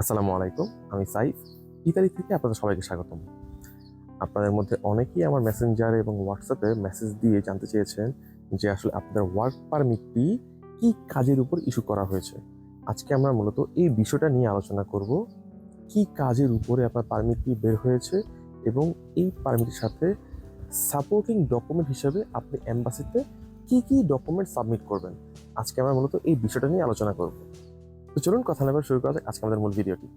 আসসালামু আলাইকুম, আমি সাইফ। ইতালি থেকে আপনাদের সবাইকে স্বাগতম। আপনাদের মধ্যে অনেকেই আমার মেসেঞ্জারে এবং হোয়াটসঅ্যাপে মেসেজ দিয়ে জানতে চেয়েছেন যে আসলে আপনাদের ওয়ার্ক পারমিটটি কি কাজের উপর ইস্যু করা হয়েছে। আজকে আমরা মূলত এই বিষয়টা নিয়ে আলোচনা করব, কি কাজের উপরে আপনার পারমিটটি বের হয়েছে এবং এই পারমিটের সাথে সাপোর্টিং ডকুমেন্ট হিসেবে আপনি এম্বাসিতে কি কি ডকুমেন্ট সাবমিট করবেন। আজকে আমরা মূলত এই বিষয়টা নিয়ে আলোচনা করব। তো চলুন কথা নেবার শুরু করা যাক আজকে আমাদের মূল ভিডিওটি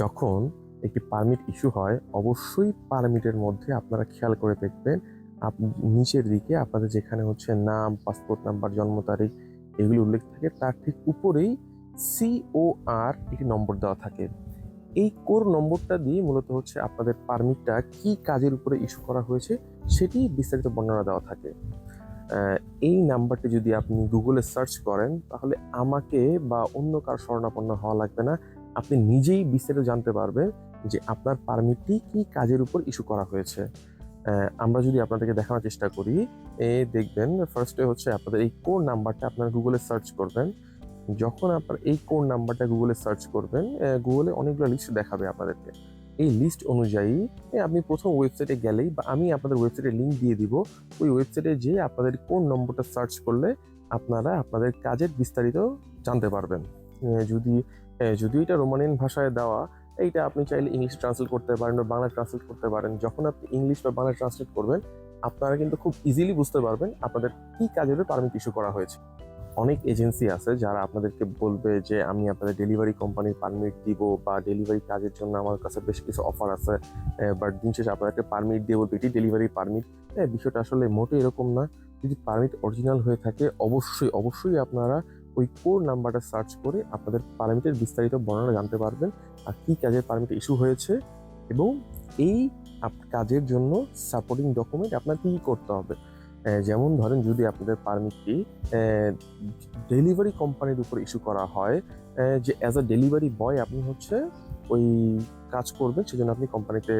যখন একটি পারমিট ইস্যু হয়, অবশ্যই পারমিটের মধ্যে আপনারা খেয়াল করে দেখবেন নিচের দিকে আপনাদের যেখানে হচ্ছে নাম পাসপোর্ট নাম্বার জন্ম তারিখ এগুলি উল্লেখ থাকে, তার ঠিক উপরেই সিওআর একটি নম্বর দেওয়া থাকে। এই কোর নম্বরটা দিয়ে মূলত হচ্ছে আপনাদের পারমিটটা কি কাজের উপরে ইস্যু করা হয়েছে, সেটি বিস্তারিত বর্ণনা দেওয়া থাকে। এই নাম্বারটি যদি আপনি গুগলে সার্চ করেন, তাহলে আমাকে বা অন্য কার শরণাপন্ন হওয়া লাগবে না। আপনি নিজেই বিস্তারিত জানতে পারবেন যে আপনার পারমিটটি কি কাজের উপর ইস্যু করা হয়েছে। আমরা যদি আপনাদেরকে দেখানোর চেষ্টা করি, এ দেখবেন ফার্স্টে হচ্ছে আপনাদের এই কোর নাম্বারটা আপনার গুগলে সার্চ করবেন। যখন আপনার এই কোড নাম্বারটা গুগলে সার্চ করবেন গুগলে অনেকগুলো লিস্ট দেখাবে আপনাদেরকে। এই লিস্ট অনুযায়ী আপনি প্রথম ওয়েবসাইটে গেলেই বা আমি আপনাদের ওয়েবসাইটে লিঙ্ক দিয়ে দিব। ওই ওয়েবসাইটে যেয়ে আপনাদের কোন নম্বরটা সার্চ করলে আপনারা আপনাদের কাজের বিস্তারিত জানতে পারবেন। যদি যদি এটা রোমানিয়ান ভাষায় দেওয়া, এইটা আপনি চাইলে ইংলিশ ট্রান্সলেট করতে পারেন বা বাংলা ট্রান্সলেট করতে পারেন। যখন আপনি ইংলিশ বা বাংলা ট্রান্সলেট করবেন, আপনারা কিন্তু খুব ইজিলি বুঝতে পারবেন আপনাদের কি কাজের পারমিট ইস্যু করা হয়েছে। অনেক এজেন্সি আছে যারা আপনাদেরকে বলবে যে, আমি আপনাদের ডেলিভারি কোম্পানির পারমিট দিব বা ডেলিভারি কাজের জন্য আমার কাছে বেশ কিছু অফার আছে বাট দিন শেষে আপনাদেরকে পারমিট দিয়ে বলবে, এটি ডেলিভারি পারমিট। হ্যাঁ বিষয়টা আসলে মোটে এরকম না। যদি পারমিট অরিজিনাল হয়ে থাকে, অবশ্যই অবশ্যই আপনারা ওই কোর নাম্বারটা সার্চ করে আপনাদের পারমিটের বিস্তারিত বর্ণনা জানতে পারবেন, আর কী কাজের পারমিট ইস্যু হয়েছে এবং এই কাজের জন্য সাপোর্টিং ডকুমেন্ট আপনার কি করতে হবে। যেমন ধরেন যদি আপনাদের পারমিটটি ডেলিভারি কোম্পানির উপর ইস্যু করা হয় যে অ্যাজ আ ডেলিভারি বয় আপনি হচ্ছে ওই কাজ করবেন, সেজন্য আপনি কোম্পানিতে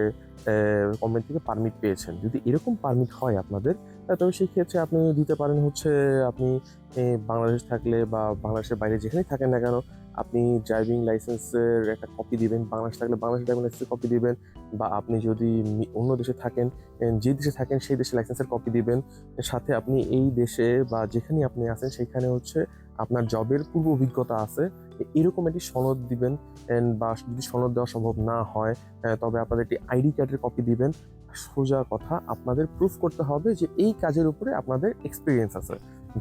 কোম্পানি থেকে পারমিট পেয়েছেন। যদি এরকম পারমিট হয় আপনাদের তবে সেই ক্ষেত্রে আপনি দিতে পারেন হচ্ছে আপনি বাংলাদেশ থাকলে বা বাংলাদেশের বাইরে যেখানেই থাকেন না কেন আপনি ড্রাইভিং লাইসেন্সের একটা কপি দিবেন, বাংলাদেশ থাকলে বাংলাদেশ ড্রাইভিং লাইসেন্সের কপি দিবেন, বা আপনি যদি অন্য দেশে থাকেন যে দেশে থাকেন সেই দেশে লাইসেন্সের কপি দিবেন। সাথে আপনি এই দেশে বা যেখানে আপনি আছেন, সেখানে হচ্ছে আপনার জবের পূর্ব অভিজ্ঞতা আছে। এরকম একটি সনদ দিবেন বা যদি সনদ দেওয়া সম্ভব না হয় তবে আপনাদের একটি আইডি কার্ডের কপি দিবেন। সোজা কথা, আপনাদের প্রুফ করতে হবে যে এই কাজের উপরে আপনাদের এক্সপিরিয়েন্স আছে।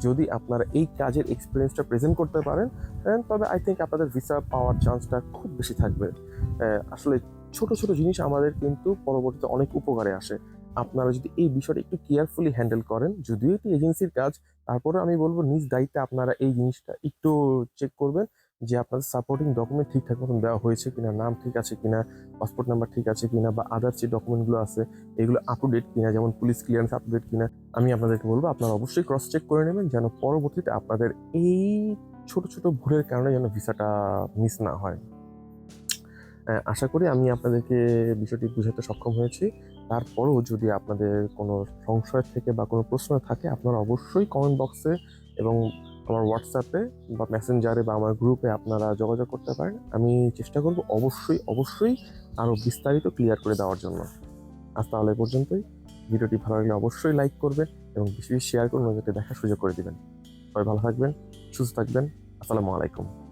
যদি আপনারা এই কাজের এক্সপিরিয়েন্সটা প্রেজেন্ট করতে পারেন তবে আই থিঙ্ক আপনাদের ভিসা পাওয়ার চান্সটা খুব বেশি থাকবে। আসলে ছোট ছোট জিনিস আমাদের কিন্তু পরবর্তীতে অনেক উপকারে আসে। আপনারা যদি এই বিষয়টা একটু কেয়ারফুলি হ্যান্ডেল করেন, যদিও এটি এজেন্সির কাজ তারপরে আমি বলব নিজ দায়িত্বে আপনারা এই জিনিসটা একটু চেক করবেন যে আপনাদের সাপোর্টিং ডকুমেন্ট ঠিকঠাক মতন দেওয়া হয়েছে কিনা নাম ঠিক আছে কিনা পাসপোর্ট নাম্বার ঠিক আছে কিনা বা আদার যে ডকুমেন্টগুলো আছে এগুলো আপ টু ডেট কিনা যেমন police clearance up to date কিনা আমি আপনাদেরকে বলব আপনারা অবশ্যই ক্রস চেক করে নেবেন যেন পরবর্তীতে আপনাদের এই ছোট ছোট ভুলের কারণে যেন ভিসাটা মিস না হয়। আহ, আশা করি আমি আপনাদেরকে বিষয়টি বুঝাতে সক্ষম হয়েছি। তারপরেও যদি আপনাদের কোনো সংশয় থেকে বা কোনো প্রশ্ন থাকে আপনারা অবশ্যই কমেন্ট বক্সে এবং আমার হোয়াটসঅ্যাপে বা মেসেঞ্জারে বা আমার গ্রুপে আপনারা যোগাযোগ করতে পারেন। আমি চেষ্টা করব অবশ্যই অবশ্যই আরও বিস্তারিত ক্লিয়ার করে দেওয়ার জন্য। আজ তাহলে পর্যন্তই। ভিডিওটি ভালো লাগলে অবশ্যই লাইক করবেন এবং বেশি বেশি শেয়ার করুন যাতে দেখার সুযোগ করে দেবেন। সবাই ভালো থাকবেন, সুস্থ থাকবেন। আসসালামু আলাইকুম।